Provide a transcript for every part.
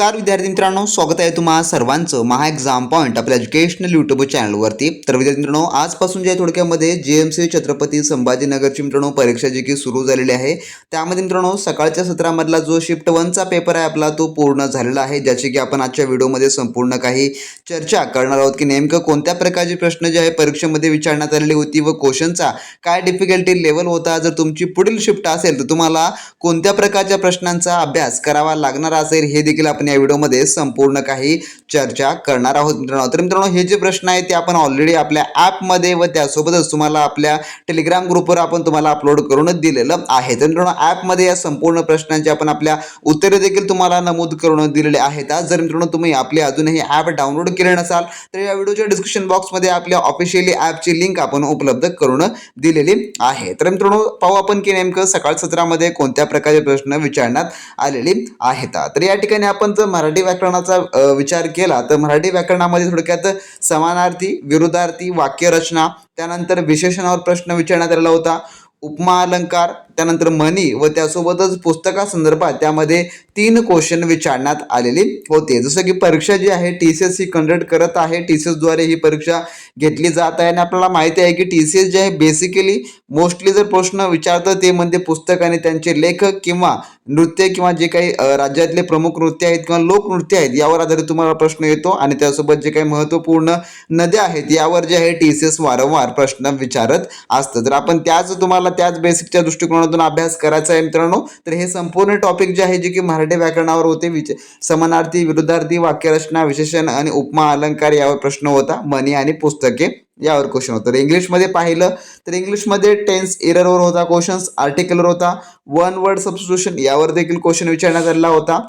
नमस्कार विद्यार्थी मित्रांनो. स्वागत आहे तुम्हा सर्वांचं महा एक्झाम पॉईंट आपल्या एज्युकेशनल यूट्यूब चॅनलवरती तर विद्यार्थी मित्रांनो आजपासून जे थोडक्यामध्ये जे एम सी छत्रपती संभाजीनगरची मित्रांनो परीक्षा जी की सुरू झालेली आहे त्यामध्ये मित्रांनो सकाळच्या सत्रामधला जो शिफ्ट वनचा पेपर आहे आपला तो पूर्ण झालेला आहे ज्याची की आपण आजच्या व्हिडिओमध्ये संपूर्ण काही चर्चा करणार आहोत की नेमकं कोणत्या प्रकारचे प्रश्न जे आहे परीक्षेमध्ये विचारण्यात आलेली होती व क्वेश्चनचा काय डिफिकल्टी लेवल होता जर तुमची पुढील शिफ्ट असेल तर तुम्हाला कोणत्या प्रकारच्या प्रश्नांचा अभ्यास करावा लागणार असेल हे देखील आपण या व्हिडिओमध्ये संपूर्ण काही चर्चा करणार आहोत मित्रांनो. तर मित्रांनो हे जे प्रश्न आहेत ते आपण ऑलरेडी आपल्या ॲपमध्ये व त्यासोबतच तुम्हाला आपल्या टेलिग्राम ग्रुपवर आपण तुम्हाला अपलोड करून दिलेलं आहे. तर मित्रांनो ॲपमध्ये या संपूर्ण प्रश्नांची आपण आपल्या उत्तरे देखील तुम्हाला नमूद करून दिलेले आहेत. आज जर मित्रांनो तुम्ही आपली अजूनही ॲप डाउनलोड केले नसाल तर या व्हिडिओच्या डिस्क्रिप्शन बॉक्समध्ये आपल्या ऑफिशियली ॲपची लिंक आपण उपलब्ध करून दिलेली आहे. तर मित्रांनो पाहू आपण की नेमकं सकाळ सत्रामध्ये कोणत्या प्रकारचे प्रश्न विचारण्यात आलेले आहेत. तर या ठिकाणी आपण जर मराठी व्याकरणाचा विचार केला तर मराठी व्याकरणामध्ये थोडक्यात समानार्थी विरुद्धार्थी वाक्यरचना त्यानंतर विशेषणावर प्रश्न विचारण्यात आलेला होता. उपमा अलंकार त्यानंतर म्हणी व त्यासोबतच पुस्तकासंदर्भात त्यामध्ये तीन क्वेश्चन विचारण्यात आलेली होते. जसं की परीक्षा जी आहे टी सी एस ही कंडक्ट करत आहे. टी सी एसद्वारे ही परीक्षा घेतली जात आहे आणि आपल्याला माहिती आहे की टी सी एस जे आहे बेसिकली मोस्टली जर प्रश्न विचारतं ते म्हणजे पुस्तक आणि त्यांचे लेखक किंवा नृत्य किंवा जे काही राज्यातले प्रमुख नृत्य आहेत किंवा लोकनृत्य आहेत यावर आधारित तुम्हाला प्रश्न येतो आणि त्यासोबत जे काही महत्त्वपूर्ण नद्या आहेत यावर जे आहे टी सी एस वारंवार प्रश्न विचारत असतं. तर आपण त्याच तुम्हाला त्याच बेसिकच्या दृष्टिकोनातून अभ्यास करायचा आहे मित्रांनो. तर हे संपूर्ण टॉपिक जे आहे जे की मराठी व्याकरणावर होते विच समानार्थी विरुद्धार्थी वाक्यरचना विशेषण आणि उपमा अलंकार यावर प्रश्न होता मनी आणि पुस्तके यावर क्वेश्चन होतं. तर इंग्लिशमध्ये पाहिलं तर इंग्लिशमध्ये टेन्स एररवर होता क्वेश्चन्स आर्टिकलवर होता वन वर्ड सबस्टिट्यूशन यावर देखील क्वेश्चन विचारण्यात आलेला होता.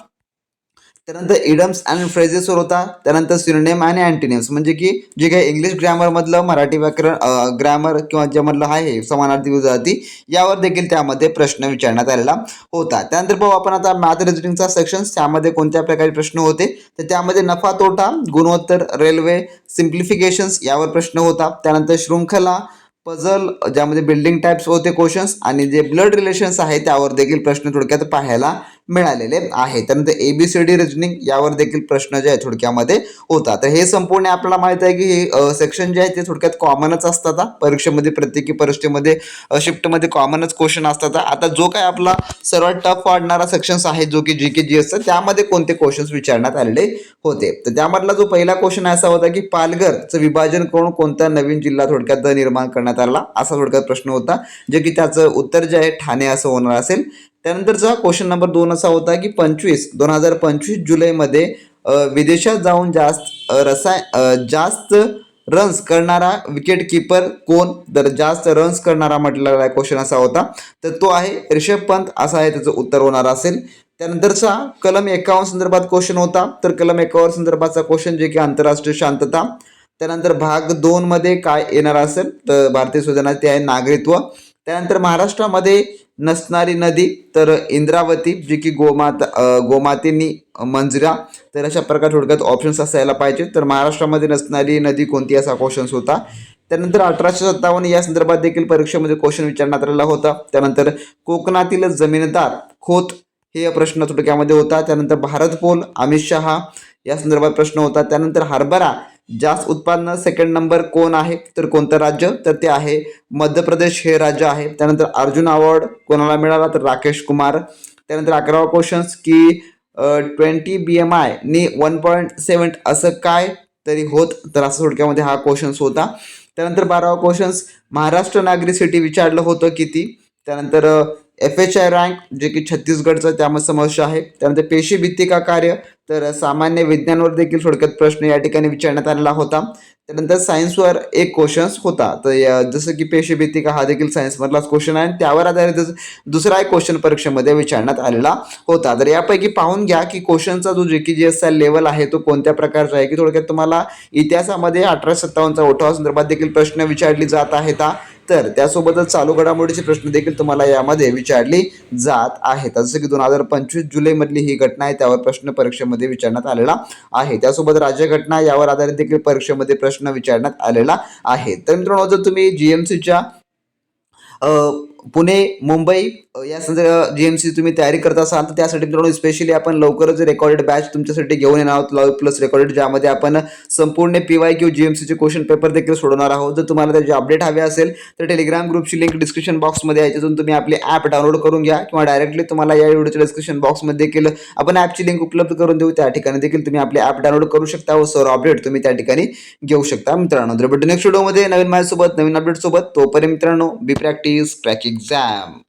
त्यानंतर इडम्स अँड फ्रेजेसवर होता त्यानंतर सिनोनेम आणि अँटीनेम्स. म्हणजे की जे काही इंग्लिश ग्रॅमरमधलं मराठी व्याकरण ग्रॅमर किंवा ज्यामधलं आहे समानार्थी विजाती यावर देखील त्यामध्ये प्रश्न विचारण्यात आलेला होता. त्यानंतर पाहू आपण आता मॅथ रिजनिंगचा सेक्शन त्यामध्ये कोणत्या प्रकारचे प्रश्न होते? तर त्यामध्ये नफा तोटा गुणोत्तर रेल्वे सिम्प्लिफिकेशन्स यावर प्रश्न होता. त्यानंतर शृंखला पझल ज्यामध्ये बिल्डिंग टाईप्स होते क्वेश्चन्स आणि जे ब्लड रिलेशन्स आहे त्यावर देखील प्रश्न थोडक्यात पाहायला मिळालेले आहे त्यानंतर A B C D reasoning यावर देखील प्रश्न जे आहे थोडक्यामध्ये होता तर हे संपूर्ण आपल्याला माहीत आहे की हे सेक्शन जे आहे ते थोडक्यात कॉमनच असतात परीक्षेमध्ये प्रत्येकी परीक्षेमध्ये शिफ्टमध्ये कॉमनच क्वेश्चन असतात. आता जो काय आपला सर्वात टफ वाढणारा सेक्शन्स आहे जो की जी के जी असतात त्यामध्ये कोणते क्वेश्चन्स विचारण्यात आलेले होते? तर त्यामधला जो पहिला क्वेश्चन असा होता की पालघरचं विभाजन करून कोणता नवीन जिल्हा थोडक्यात निर्माण करण्यात आला? असा थोडक्यात प्रश्न होता. जे की त्याचं उत्तर जे आहे ठाणे असं होणार असेल. त्यानंतरचा क्वेश्चन नंबर दोन असा होता की पंचवीस दोन हजार पंचवीस जुलैमध्ये विदेशात जाऊन जास्त रसाय जास्त रन्स करणारा विकेट किपर कोण? तर जास्त रन्स करणारा म्हटलेला क्वेश्चन असा होता. तर तो आहे रिषभ पंत असा आहे त्याचं उत्तर होणार असेल. त्यानंतरचा कलम एकावन्न संदर्भात क्वेश्चन होता. तर कलम एकावन्न संदर्भातचा क्वेश्चन जे की आंतरराष्ट्रीय शांतता. त्यानंतर भाग दोनमध्ये काय येणार असेल? तर भारतीय सुधारणा ते आहे नागरिकत्व. त्यानंतर महाराष्ट्रामध्ये नसणारी नदी तर इंद्रावती जी की गोमाता गोमातेनी मंजिरा तर अशा प्रकारे थोडक्यात ऑप्शन्स असायला पाहिजे. तर महाराष्ट्रामध्ये नसणारी नदी कोणती असा क्वेश्चन्स होता. त्यानंतर अठराशे सत्तावन्न या संदर्भात देखील परीक्षेमध्ये क्वेश्चन विचारण्यात आलेला होता. त्यानंतर कोकणातील जमीनदार खोत हे प्रश्न थोडक्यामध्ये होता. त्यानंतर भारत पोल अमित शहा या संदर्भात प्रश्न होता. त्यानंतर हरभरा जास्त उत्पादन सेकंड नंबर कोण आहे? तर कोणतं राज्य? तर ते आहे मध्य प्रदेश हे राज्य आहे. त्यानंतर अर्जुन अवॉर्ड कोणाला मिळाला? तर राकेश कुमार. त्यानंतर अकरावा क्वेश्चन्स की ट्वेंटी बी एम आय नी वन पॉईंट सेवन असं काय तरी होत? तर असं थोडक्यामध्ये हा क्वेश्चन्स होता. त्यानंतर बारावा क्वेश्चन्स महाराष्ट्र नागरी सिटी विचारलं होतं किती? त्यानंतर एफ एच आय रँक जे की छत्तीसगडचं त्यामध्ये समावेश आहे. त्यानंतर पेशी भित्तिका कार्य तर सामान्य विज्ञानवर देखील थोडक्यात प्रश्न या ठिकाणी विचारण्यात आलेला होता. त्यानंतर सायन्सवर एक क्वेश्चन्स होता. तर या- जसं की पेशी भित्तिका हा देखील सायन्समधलाच क्वेश्चन आहे. आणि त्यावर आधारित दुसरा एक क्वेश्चन परीक्षेमध्ये विचारण्यात आलेला होता. तर यापैकी पाहून घ्या की क्वेश्चनचा जो जे की जी एस लेवल आहे तो कोणत्या प्रकारचा आहे? की थोडक्यात तुम्हाला इतिहासामध्ये अठराशे सत्तावन्नचा ओठावा संदर्भात देखील प्रश्न विचारली जात आहेत. तर त्यासोबतच चालू घडामोडीचे प्रश्न देखील तुम्हाला यामध्ये विचारली जात आहेत. जसं की दोन हजार पंचवीस जुलैमधली ही घटना आहे त्यावर प्रश्न परीक्षेमध्ये विचारण्यात आलेला आहे. त्यासोबत राज्यघटना यावर आधारित देखील परीक्षेमध्ये प्रश्न विचारण्यात आलेला आहे. तर मित्रांनो जर तुम्ही जी एम सीच्या पुणे मुंबई या जर जी एम सी तुम्ही तयारी करत असाल तर त्यासाठी मित्रांनो स्पेशली आपण लवकरच रेकॉर्डेड बॅच तुमच्यासाठी घेऊन येणार आहोत. लाईव्ह प्लस रेकॉर्डेड ज्यामध्ये आपण संपूर्ण P Y Q G M सीचे क्वेश्चन पेपर देखील सोडवणार आहोत. जर तुम्हाला त्याची अपडेट हवे असेल तर टेलिग्राम ग्रुपची लिंक डिस्क्रिप्शन बॉक्समध्ये याच्यातून तुम्ही आपली ॲप डाउनलोड करून घ्या किंवा डायरेक्टली तुम्हाला या व्हिडिओच्या डिस्क्रिप्शन बॉक्समध्ये देखील आपण ॲपची लिंक उपलब्ध करून देऊ. त्या ठिकाणी देखील तुम्ही आपली ॲप डाउनलोड करू शकता व सर्व अपडेट तुम्ही त्या ठिकाणी घेऊ शकता. मित्रांनो तर भेटू नेक्स्ट व्हिडिओमध्ये नवीन माझ्यासोबत नवीन अपडेट सोबत. तोपर्यंत मित्रांनो बी प्रॅक्टिस क्रॅक एक्झाम